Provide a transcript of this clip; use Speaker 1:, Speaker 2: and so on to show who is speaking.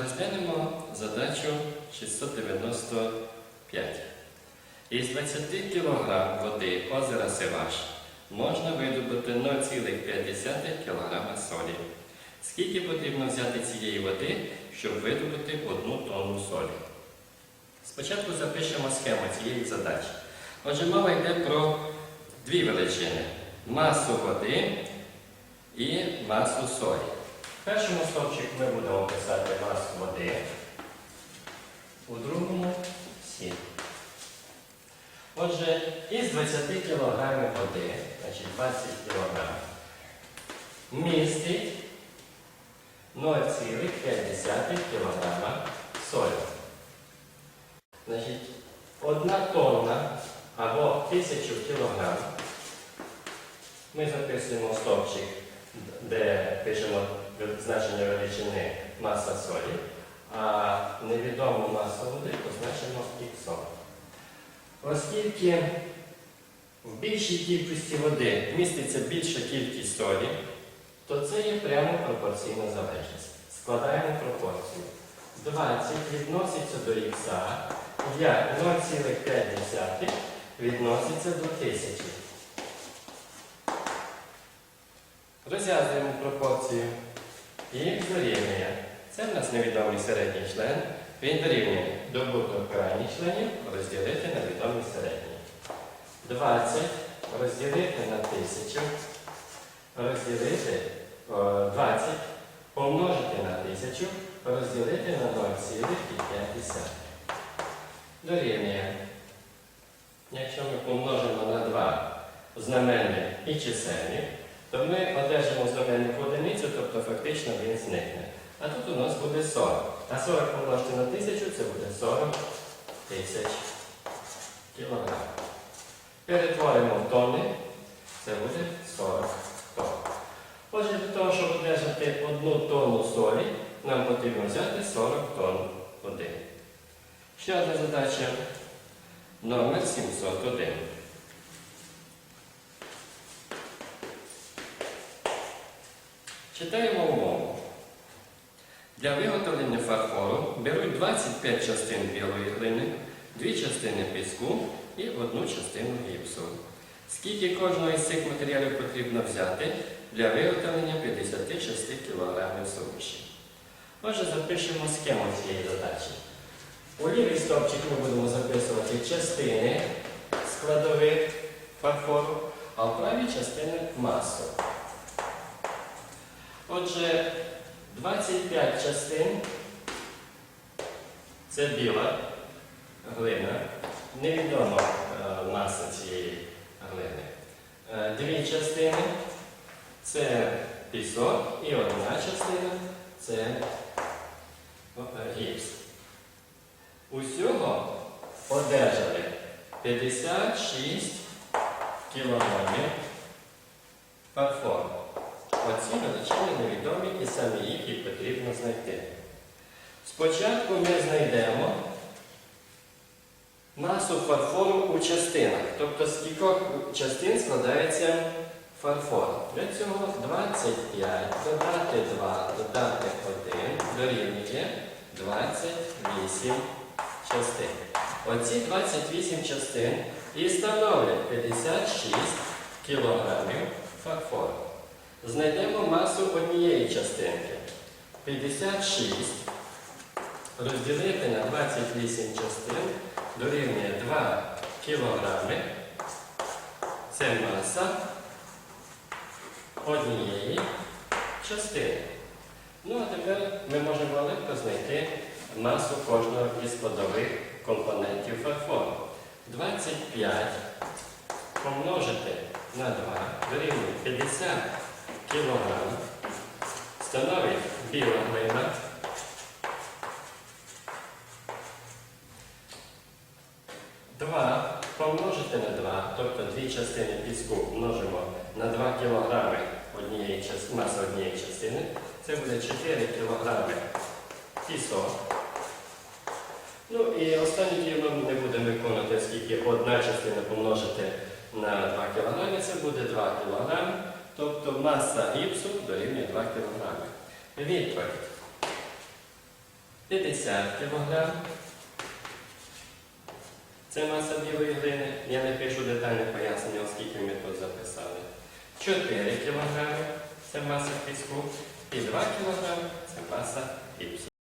Speaker 1: Розглянемо задачу 695. Із 20 кг води озера Сиваш можна видобути 0,5 кг солі. Скільки потрібно взяти цієї води, щоб видобути одну тонну солі? Спочатку запишемо схему цієї задачі. Отже, мова йде про дві величини: масу води і масу солі. Першому стовпчику ми будемо писати масу води, у другому сіль. Отже, із 20 кг води, значить 20 кг, містить 0,5 кг солі. Значить, одна тонна або 1000 кг. Ми записуємо стовпчик, де пишемо значення величини маса солі, а невідому масу води позначимо іксом. Оскільки в більшій кількості води міститься більша кількість солі, то це є прямо пропорційна залежність. Складаємо пропорцію. 20 відноситься до х, як 0,5 відноситься до 1000. Розв'язуємо пропорцію. Х дорівнює. Це в нас невідомий середній член. Він дорівнює добуток крайніх членів розділити на відомий середній. 20 розділити на 1000, розділити 20, помножити на 1000, розділити на 0,5. Дорівнює. Якщо ми помножимо на 2 знаменник і чисельник, то ми одержимо знаменник одиницю, тобто фактично він зникне. А тут у нас буде 40. А 40 помножити на 1000 це буде 40 тисяч кілограм. Перетворимо в тонни, це буде 40 тонн. Отже, для того, щоб одержати одну тонну солі, нам потрібно взяти 40 тонн води. Ще одна задача номер 701. Читаємо умову. Для виготовлення фарфору беруть 25 частин білої глини, 2 частини піску і одну частину гіпсу. Скільки кожного із цих матеріалів потрібно взяти для виготовлення 56 кг суміші? Отже, запишемо схему цієї задачі. У лівий стовпчик ми будемо записувати частини складових фарфору, а в правій частини масу. Отже, 25 частин це біла глина, невідома е, маса цієї глини. Е, Дві частини це пісок і одна частина це е, гіпс. Усього одержали 56 кілограмів фарфору. Оці величини невідомі і самі їх і потрібно знайти. Спочатку ми знайдемо масу фарфору у частинах, тобто з кількох частин складається фарфор. Для цього 25 додати 2, додати 1 дорівнює 28 частин. Оці 28 частин і становлять 56 кілограмів фарфору. Знайдемо масу однієї частинки. 56 розділити на 28 частин дорівнює 2 кілограми. Це маса однієї частини. Ну а тепер ми можемо легко знайти масу кожного із складових компонентів фарфору. 25 помножити на 2 дорівнює 50 кілограм становить біла глина. Два помножити на 2, тобто дві частини піску множимо на 2 кілограми однієї маси однієї частини. Це буде 4 кілограми пісок. Ну і останню дію ми не будемо виконувати, оскільки одна частина помножити на 2 кг, це буде 2 кг. Тобто маса гіпсу дорівнює 2 кг. Відповідь. 50 кг. Це маса білої глини. Я не пишу детальне пояснення, оскільки ми тут записали. 4 кг це маса піску і 2 кг це маса гіпсу.